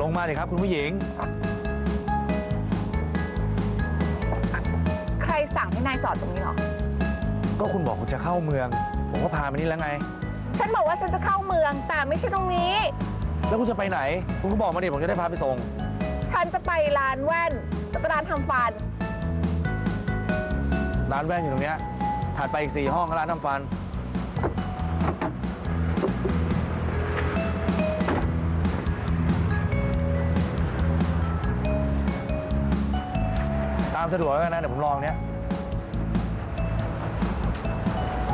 ลงมาเลยครับคุณผู้หญิง ใครสั่งให้นายจอดตรงนี้หรอ ก็คุณบอกคุณจะเข้าเมือง ผมก็พามานี่แล้วไง ฉันบอกว่าฉันจะเข้าเมือง แต่ไม่ใช่ตรงนี้ แล้วคุณจะไปไหน คุณก็บอกมาดิผมจะได้พาไปส่ง ฉันจะไปร้านแว่นแล้วก็ร้านทำฟัน ร้านแว่นอยู่ตรงเนี้ยถัดไปอีกสี่ห้องก็ร้านทำฟันามสะดวกแล้วกันนะ เดี๋ยวผมลองเนี้ย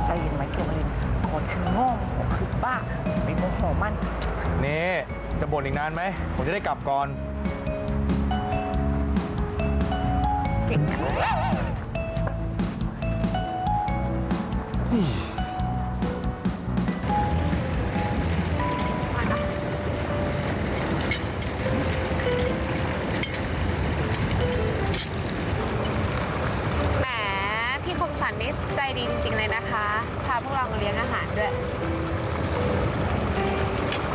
ใจเย็นไหมเกี่ยวมาลินคนคือโง่โมโหคือบ้าไม่โมโหมัน นี่ จะบ่นอีกนานไหม ผมจะได้กลับก่อน เก่งนะ ดีจริงๆเลยนะคะ พาพวกเรามาเลี้ยงอาหารด้วย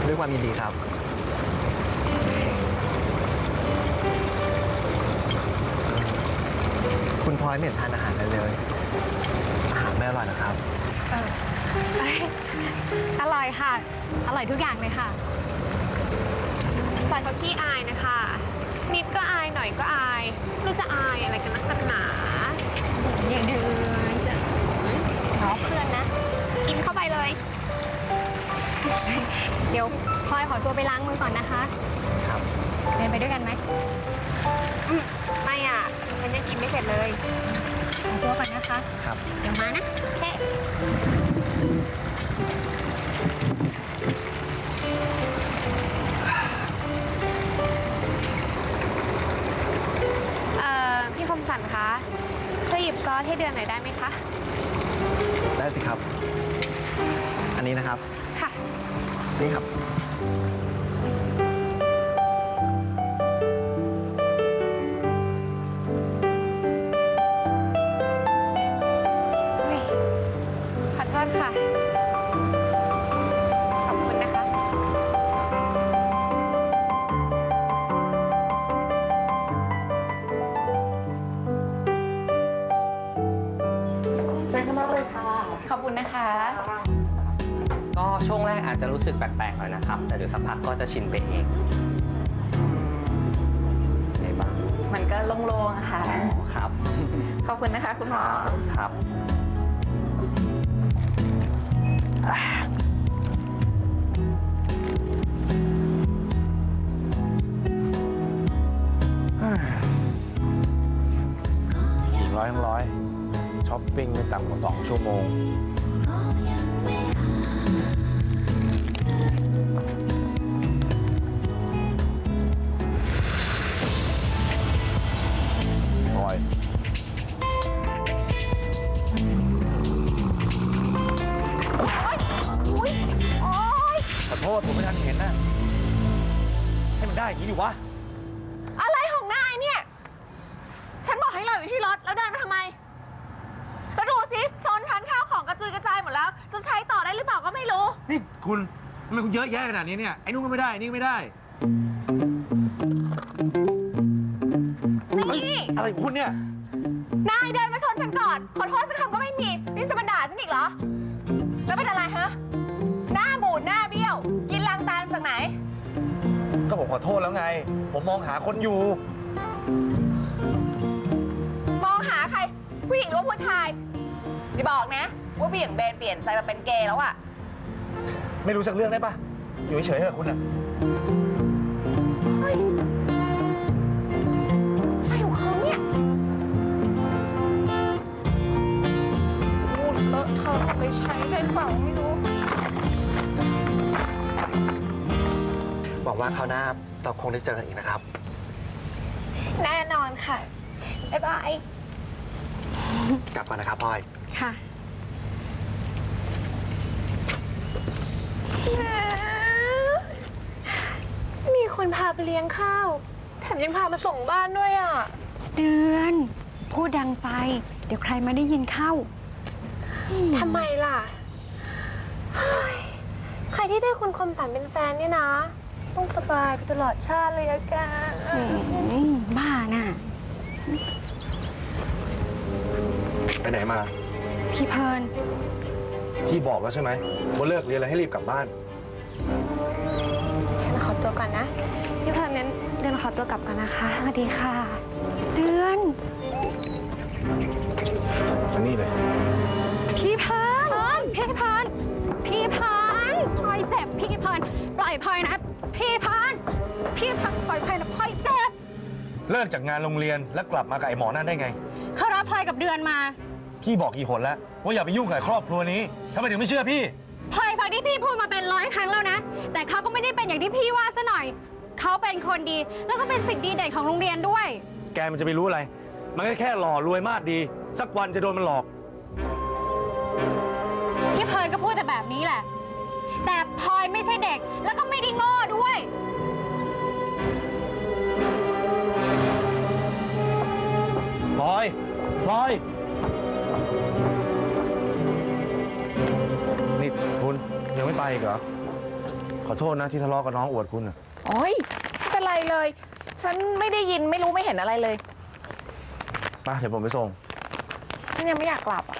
ด้วยความยินดีครับ คุณพลอยไม่เห็นทานอาหารเลยเลย อาหารไม่อร่อยนะครับอร่อยค่ะ อร่อยทุกอย่างเลยค่ะปล่อยเขาขี้อายนะคะ นิดก็อายหน่อยก็อายไม่รู้จะอายอะไรกันนักกันหนา อย่าเดินจะ น้องเพื่อนนะ กินเข้าไปเลย เดี๋ยวพลอยขอตัวไปล้างมือก่อนนะคะ ครับเดินไปด้วยกันไหมอืมไม่อะฉันยังกินไม่เสร็จเลยขอตัวก่อนนะคะ ครับ เดี๋ยวมานะแค่เอ่อพี่คมสันคะช่วยหยิบซอสให้เดือนหน่อยได้ไหมคะ ได้สิครับ อันนี้นะครับ ค่ะ นี่ครับอุ๊ยขอโทษค่ะ ก็ช่วงแรกอาจจะรู้สึกแปลกๆหน่อยนะครับ แต่เดี๋ยวสักพักก็จะชินไปเองไงบ้างมันก็โล่งๆอะค่ะ ครับ ขอบคุณนะคะคุณหมอ ครับสี่ร้อยทั้งร้อยช้อปปิ้งไม่ต่ำกว่าสองชั่วโมง อย่างนี้ดิวะ อะไรของนายเนี่ย ฉันบอกให้เราอยู่ที่รถแล้วเดินมาทำไม แล้วดูสิชนชั้นข้าวของกระจุยกระจายหมดแล้ว จะใช้ต่อได้หรือเปล่าก็ไม่รู้ นี่คุณทำไมคุณเยอะแยะขนาดนี้เนี่ย ไอ้นู่นก็ไม่ได้ นี่ก็ไม่ได้นี่อะไรของคุณเนี่ย นายเดินมาชนฉันก่อน ขอโทษสักคำก็ไม่มี นี่จะมาด่าฉันอีกเหรอ แล้วเป็นอะไรฮะ ก็ผมขอโทษแล้วไง ผมมองหาคนอยู่ มองหาใคร ผู้หญิงหรือว่าผู้ชายอย่าบอกนะว่าเบี่ยงเบนเปลี่ยนใจมาเป็นเกย์แล้วอะไม่รู้สักเรื่องได้ปะอยู่เฉยๆเถอะคุณอะเฮ้ยอะไรของเขาเนี่ยพูดเลอะเทอะไปใช้ได้เปล่าไม่รู้ วังว่าคราวหน้าเราคงได้เจอกันอีกนะครับ แน่นอนค่ะ บ๊ายบาย กลับก่อนนะครับพลอย ค่ะ มีคนพาไปเลี้ยงข้าว แถมยังพามาส่งบ้านด้วยอะ เดือน พูดดังไป เดี๋ยวใครมาได้ยินเข้า ทำไมล่ะเฮ้ยใครที่ได้คุณคมสันเป็นแฟนเนี่ยนะ ต้องสบายไปตลอดชาติเลยอะแกอืมบ้าน่ะ ไปไหนมา พี่เพลินพี่บอกแล้วใช่ไหมว่าเลิกเรียนแล้วให้รีบกลับบ้าน ฉันขอตัวก่อนนะ พี่เพลินนั้นเดือนขอตัวกลับก่อนนะคะสวัสดีค่ะ เดือนอันนี้เลย พี่เพลินพี่เพลินพี่เพลินพลอยเจ็บพี่เพลินปล่อยพลอยนะ พี่เพลินพี่เพลินปล่อยพลอยนะพลอยเจ็บเลิกจากงานโรงเรียนแล้วกลับมากับไอ้หมอนั่นได้ไง เขารับพลอยกับเดือนมาพี่บอกกี่หนแล้วว่าอย่าไปยุ่งกับครอบครัวนี้ทำไมถึงไม่เชื่อพี่พลอยฟังที่พี่พูดมาเป็นร้อยครั้งแล้วนะ แต่เขาก็ไม่ได้เป็นอย่างที่พี่ว่าซะหน่อย เขาเป็นคนดีแล้วก็เป็นสิทธิ์ดีเด่นของโรงเรียนด้วย แกมันจะไปรู้อะไร มันก็แค่หล่อรวยมากดี สักวันจะโดนมันหลอกพี่เพลินก็พูดแต่แบบนี้แหละ แต่พลอยไม่ใช่เด็กแล้วก็ ไม่ได้โง่ด้วย พลอยพลอย นี่คุณยังไม่ไปอีกเหรอ ขอโทษนะที่ทะเลาะกับน้องอวดคุณอะโอ้ยไม่เป็นไรเลย ฉันไม่ได้ยินไม่รู้ไม่เห็นอะไรเลย ไปเดี๋ยวผมไปส่ง ฉันยังไม่อยากกลับอะ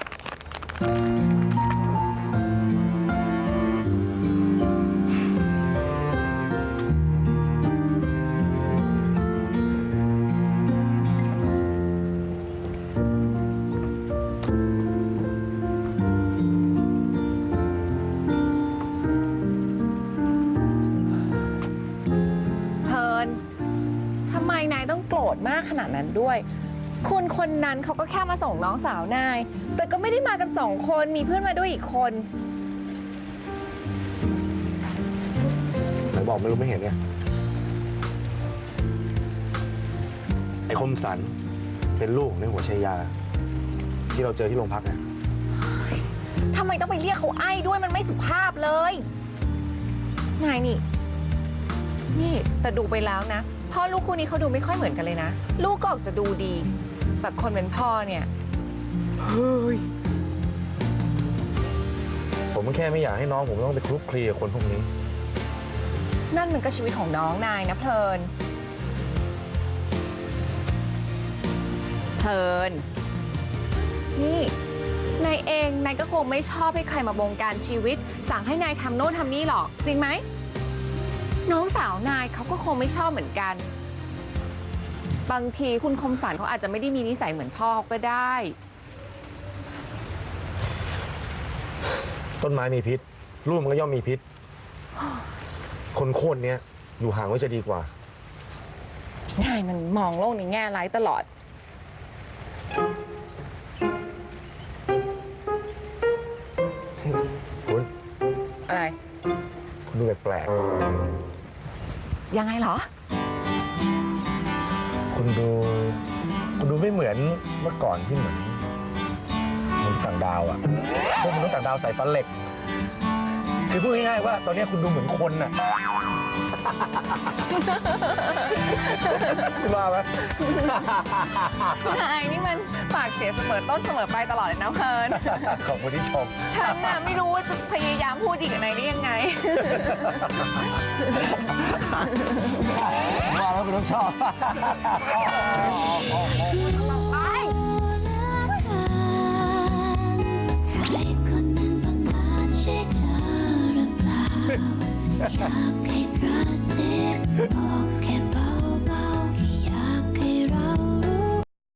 ขนาดนั้นด้วย คุณคนนั้นเขาก็แค่มาส่งน้องสาวนาย แต่ก็ไม่ได้มากันสองคนมีเพื่อนมาด้วยอีกคน ไหนบอกไม่รู้ไม่เห็นเนี่ยไอ้คมสันเป็นลูกของในหัวชัยยา ที่เราเจอที่โรงพักเนี่ยทำไมต้องไปเรียกเขาไอ้ด้วยมันไม่สุภาพเลย นายนี่ นี่แต่ดูไปแล้วนะ พ่อลูกคู่นี้เขาดูไม่ค่อยเหมือนกันเลยนะ ลูกก็ออกจะดูดี แต่คนเป็นพ่อเนี่ยเฮ้ยผมก็แค่ไม่อยากให้น้องผมต้องไปคลุกคลีกับคนพวกนี้ นั่นมันก็ชีวิตของน้องนายนะเพลิน เพลิน นี่นายเองนายก็คงไม่ชอบให้ใครมาบงการชีวิต สั่งให้นายทำโน่นทำนี่หรอก จริงไหม น้องสาวนายเขาก็คงไม่ชอบเหมือนกัน บางทีคุณคมสันเขาอาจจะไม่ได้มีนิสัยเหมือนพ่อก็ได้ ต้นไม้มีพิษลูกมันก็ย่อมมีพิษ คนโคตรเนี้ยอยู่ห่างไว้จะดีกว่า นายมันมองโลกในแง่ร้ายตลอด คุณ อะไรคุณ ดูแปลกยังไงเหรอ ๆคุณดูคุณดูไม่เหมือนเมื่อก่อนที่เหมือนมนุษย์ต่างดาวอะพวกมนุษย์ต่างดาวใส่ฟันเหล็ก คือพูดง่ายๆว่าตอนเนี้ยคุณดูเหมือนคนน่ะคุณว่าไหมนายนี่มันปากเสียเสมอต้นเสมอปลายตลอดเลยนะเพลินขอบคุณที่ชม ฉันน่ะไม่รู้ว่าจะพยายามพูดดีกับนายได้ยังไง ว่าแล้วคุณต้องชอบ ใช่เธอ